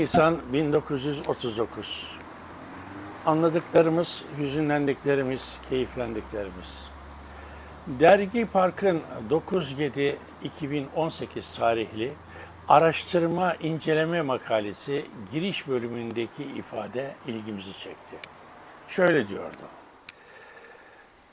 Nisan 1939. Anladıklarımız, hüzünlendiklerimiz, keyiflendiklerimiz. Dergi Park'ın 9-7-2018 tarihli araştırma inceleme makalesi giriş bölümündeki ifade ilgimizi çekti. Şöyle diyordu.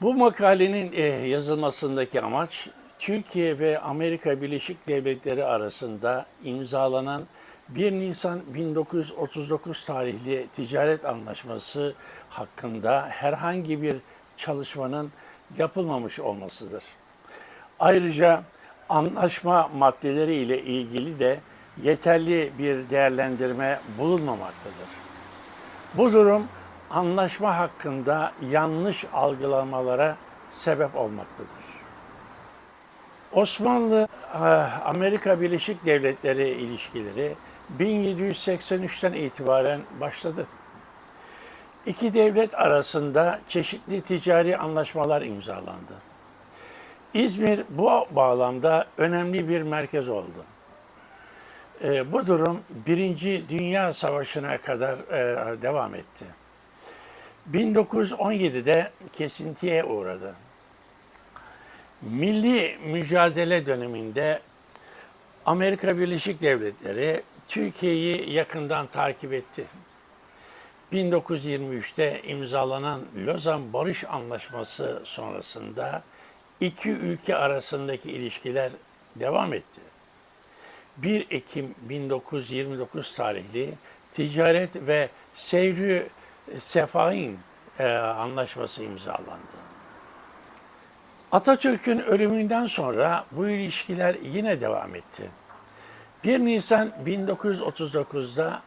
Bu makalenin eh, yazılmasındaki amaç Türkiye ve Amerika Birleşik Devletleri arasında imzalanan 1 Nisan 1939 tarihli ticaret anlaşması hakkında herhangi bir çalışmanın yapılmamış olmasıdır. Ayrıca anlaşma maddeleri ile ilgili de yeterli bir değerlendirme bulunmamaktadır. Bu durum anlaşma hakkında yanlış algılamalara sebep olmaktadır. Osmanlı eh, Amerika Birleşik Devletleri ilişkileri 1783'ten itibaren başladı. İki devlet arasında çeşitli ticari anlaşmalar imzalandı. İzmir bu bağlamda önemli bir merkez oldu. Eh, bu durum Birinci Dünya Savaşı'na kadar eh, devam etti. 1917'de kesintiye uğradı. Milli mücadele döneminde Amerika Birleşik Devletleri Türkiye'yi yakından takip etti. 1923'te imzalanan Lozan Barış Anlaşması sonrasında iki ülke arasındaki ilişkiler devam etti. 1 Ekim 1929 tarihli Ticaret ve Sevrü Sefahin e, Anlaşması imzalandı. Atatürk'ün ölümünden sonra bu ilişkiler yine devam etti. 1 Nisan 1939'da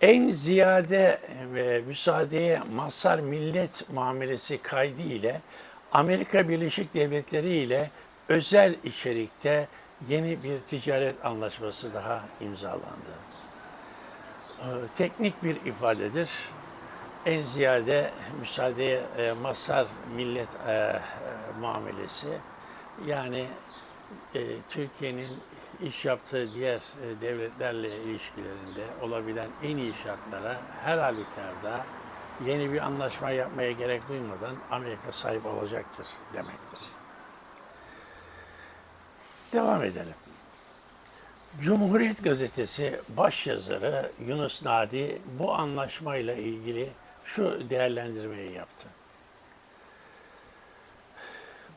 en ziyade ve müsaadeye mazhar millet muamelesi kaydı ile Amerika Birleşik Devletleri ile özel içerikte yeni bir ticaret anlaşması daha imzalandı. Ee, Teknik bir ifadedir. En ziyade müsaadeye e, mazhar millet e, e, muamelesi yani e, Türkiye'nin iş yaptığı diğer e, devletlerle ilişkilerinde olabilen en iyi şartlara her halükarda yeni bir anlaşma yapmaya gerek duymadan Amerika sahip olacaktır demektir. Devam edelim. Cumhuriyet Gazetesi başyazarı Yunus Nadi bu anlaşmayla ilgili şu değerlendirmeyi yaptı.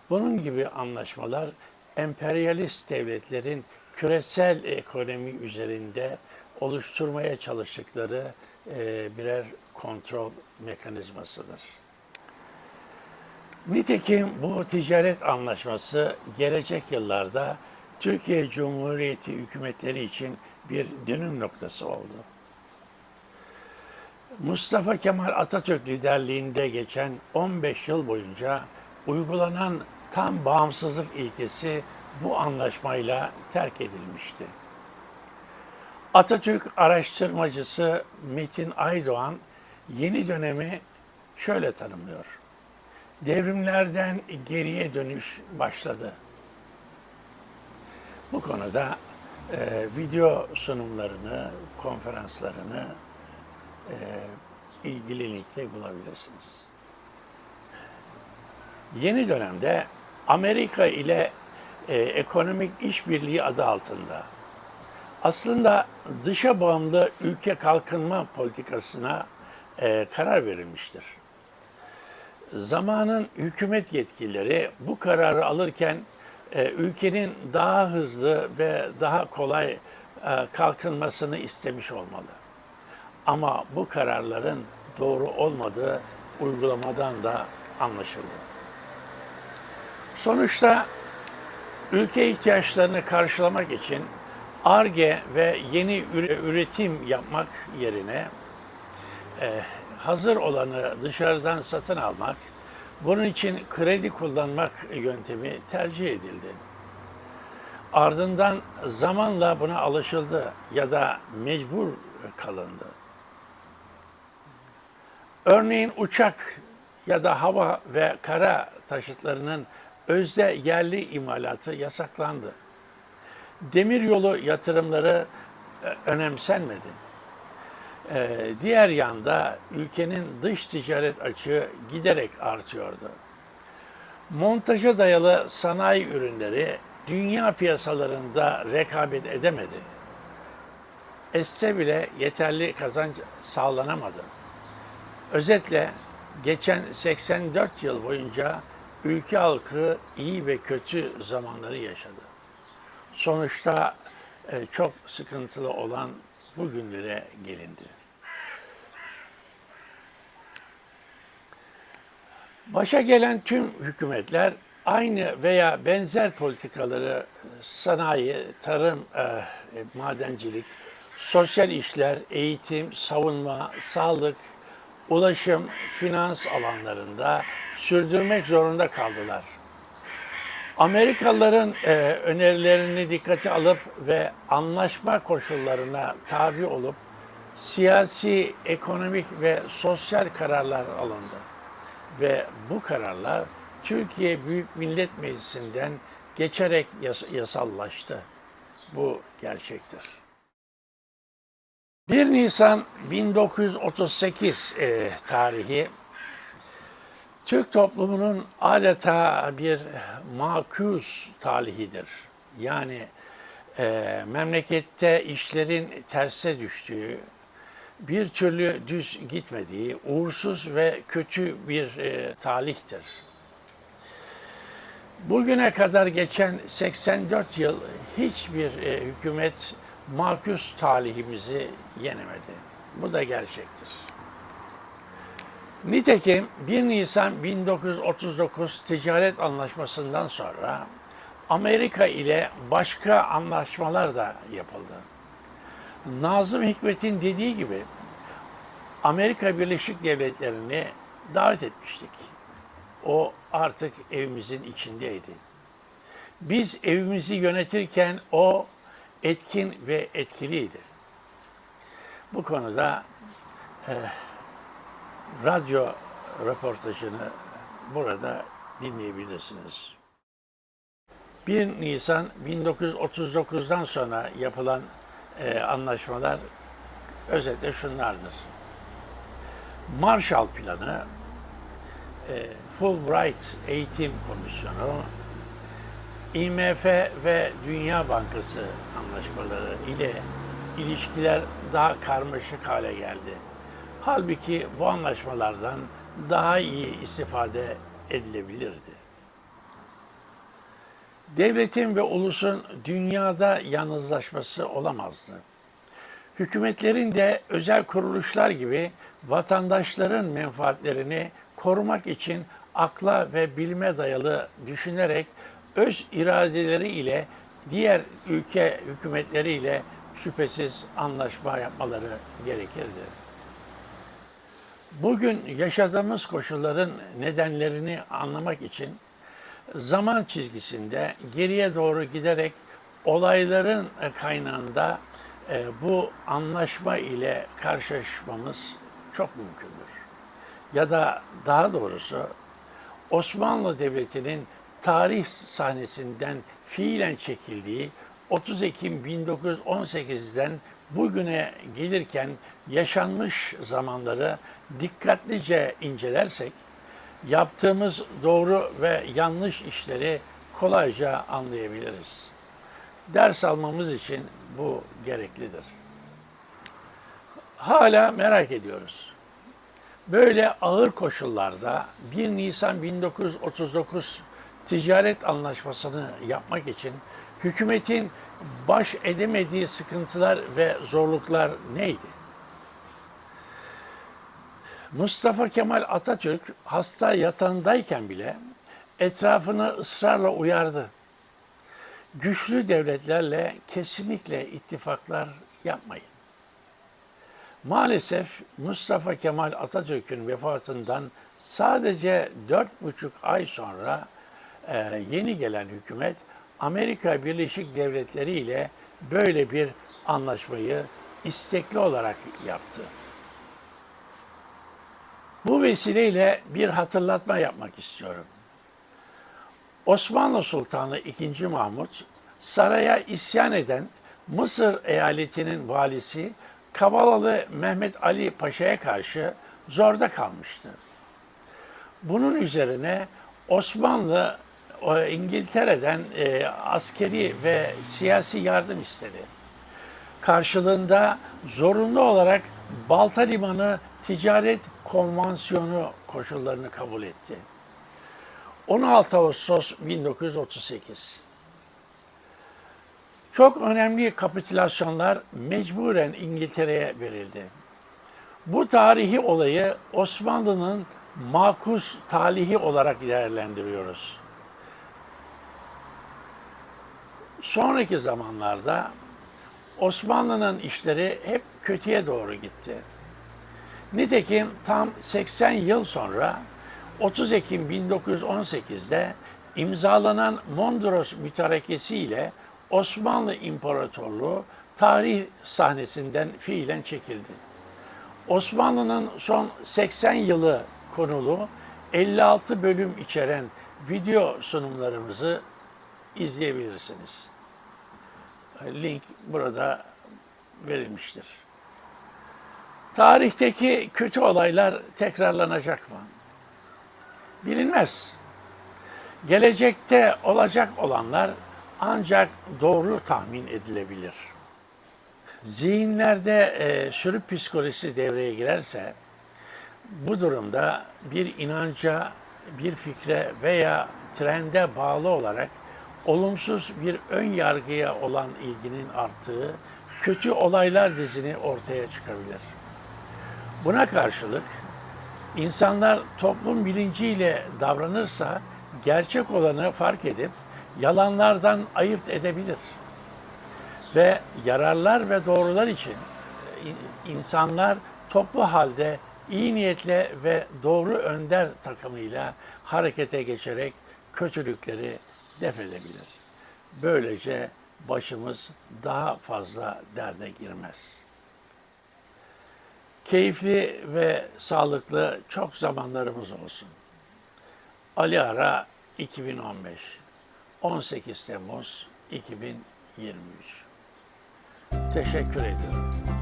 Bunun gibi anlaşmalar emperyalist devletlerin küresel ekonomi üzerinde oluşturmaya çalıştıkları e, birer kontrol mekanizmasıdır. Nitekim bu ticaret anlaşması gelecek yıllarda Türkiye Cumhuriyeti hükümetleri için bir dönüm noktası oldu. Mustafa Kemal Atatürk liderliğinde geçen 15 yıl boyunca uygulanan tam bağımsızlık ilkesi bu anlaşmayla terk edilmişti. Atatürk araştırmacısı Metin Aydoğan yeni dönemi şöyle tanımlıyor. Devrimlerden geriye dönüş başladı. Bu konuda e, video sunumlarını, konferanslarını e, ilgili linkte bulabilirsiniz. Yeni dönemde Amerika ile e, ekonomik işbirliği adı altında aslında dışa bağımlı ülke kalkınma politikasına e, karar verilmiştir. Zamanın hükümet yetkilileri bu kararı alırken e, ülkenin daha hızlı ve daha kolay e, kalkınmasını istemiş olmalı. Ama bu kararların doğru olmadığı uygulamadan da anlaşıldı. Sonuçta ülke ihtiyaçlarını karşılamak için ARGE ve yeni üre- üretim yapmak yerine e, hazır olanı dışarıdan satın almak, bunun için kredi kullanmak yöntemi tercih edildi. Ardından zamanla buna alışıldı ya da mecbur kalındı. Örneğin uçak ya da hava ve kara taşıtlarının özde yerli imalatı yasaklandı. Demiryolu yatırımları e, önemsenmedi. Ee, diğer yanda ülkenin dış ticaret açığı giderek artıyordu. Montaja dayalı sanayi ürünleri dünya piyasalarında rekabet edemedi. Esse bile yeterli kazanç sağlanamadı. Özetle geçen 84 yıl boyunca ülke halkı iyi ve kötü zamanları yaşadı. Sonuçta e, çok sıkıntılı olan bugünlere gelindi. Başa gelen tüm hükümetler aynı veya benzer politikaları sanayi, tarım, e, madencilik, sosyal işler, eğitim, savunma, sağlık, ulaşım, finans alanlarında sürdürmek zorunda kaldılar. Amerikalıların e, önerilerini dikkate alıp ve anlaşma koşullarına tabi olup siyasi, ekonomik ve sosyal kararlar alındı. Ve bu kararlar Türkiye Büyük Millet Meclisi'nden geçerek yas- yasallaştı. Bu gerçektir. 1 Nisan 1938 e, tarihi Türk toplumunun adeta bir makus talihidir. Yani e, memlekette işlerin terse düştüğü, bir türlü düz gitmediği, uğursuz ve kötü bir e, talihtir. Bugüne kadar geçen 84 yıl hiçbir e, hükümet makus talihimizi yenemedi. Bu da gerçektir. Nitekim 1 Nisan 1939 ticaret anlaşmasından sonra Amerika ile başka anlaşmalar da yapıldı. Nazım Hikmet'in dediği gibi Amerika Birleşik Devletleri'ni davet etmiştik. O artık evimizin içindeydi. Biz evimizi yönetirken o etkin ve etkiliydi. Bu konuda eh, radyo röportajını burada dinleyebilirsiniz. 1 Nisan 1939'dan sonra yapılan e, anlaşmalar özetle şunlardır. Marshall Planı, e, Fulbright Eğitim Komisyonu, IMF ve Dünya Bankası anlaşmaları ile ilişkiler daha karmaşık hale geldi. Halbuki bu anlaşmalardan daha iyi istifade edilebilirdi. Devletin ve ulusun dünyada yalnızlaşması olamazdı. Hükümetlerin de özel kuruluşlar gibi vatandaşların menfaatlerini korumak için akla ve bilime dayalı düşünerek öz iradeleri ile diğer ülke hükümetleriyle şüphesiz anlaşma yapmaları gerekirdi. Bugün yaşadığımız koşulların nedenlerini anlamak için zaman çizgisinde geriye doğru giderek olayların kaynağında e, bu anlaşma ile karşılaşmamız çok mümkündür. Ya da daha doğrusu Osmanlı Devleti'nin tarih sahnesinden fiilen çekildiği 30 Ekim 1918'den bugüne gelirken yaşanmış zamanları dikkatlice incelersek yaptığımız doğru ve yanlış işleri kolayca anlayabiliriz. Ders almamız için bu gereklidir. Hala merak ediyoruz. Böyle ağır koşullarda 1 Nisan 1939 ticaret anlaşmasını yapmak için hükümetin baş edemediği sıkıntılar ve zorluklar neydi? Mustafa Kemal Atatürk hasta yatağındayken bile etrafını ısrarla uyardı. Güçlü devletlerle kesinlikle ittifaklar yapmayın. Maalesef Mustafa Kemal Atatürk'ün vefatından sadece dört buçuk ay sonra e, yeni gelen hükümet Amerika Birleşik Devletleri ile böyle bir anlaşmayı istekli olarak yaptı. Bu vesileyle bir hatırlatma yapmak istiyorum. Osmanlı Sultanı II. Mahmut saraya isyan eden Mısır eyaletinin valisi Kavalalı Mehmet Ali Paşa'ya karşı zorda kalmıştı. Bunun üzerine Osmanlı o İngiltere'den e, askeri ve siyasi yardım istedi. Karşılığında zorunlu olarak Balta Limanı Ticaret Konvansiyonu koşullarını kabul etti. 16 Ağustos 1938 çok önemli kapitülasyonlar mecburen İngiltere'ye verildi. Bu tarihi olayı Osmanlı'nın makus talihi olarak değerlendiriyoruz. Sonraki zamanlarda Osmanlı'nın işleri hep kötüye doğru gitti. Nitekim tam 80 yıl sonra 30 Ekim 1918'de imzalanan Mondros Mütarekesi ile Osmanlı İmparatorluğu tarih sahnesinden fiilen çekildi. Osmanlı'nın son 80 yılı konulu 56 bölüm içeren video sunumlarımızı izleyebilirsiniz. Link burada verilmiştir. Tarihteki kötü olaylar tekrarlanacak mı? Bilinmez. Gelecekte olacak olanlar ancak doğru tahmin edilebilir. Zihinlerde e, sürü psikolojisi devreye girerse bu durumda bir inanca, bir fikre veya trende bağlı olarak olumsuz bir ön yargıya olan ilginin arttığı kötü olaylar dizini ortaya çıkabilir. Buna karşılık insanlar toplum bilinciyle davranırsa gerçek olanı fark edip yalanlardan ayırt edebilir. Ve yararlar ve doğrular için insanlar toplu halde iyi niyetle ve doğru önder takımıyla harekete geçerek kötülükleri def edebilir. Böylece başımız daha fazla derde girmez. Keyifli ve sağlıklı çok zamanlarımız olsun. Ali Ara 2015 18 Temmuz 2023 Teşekkür ediyorum.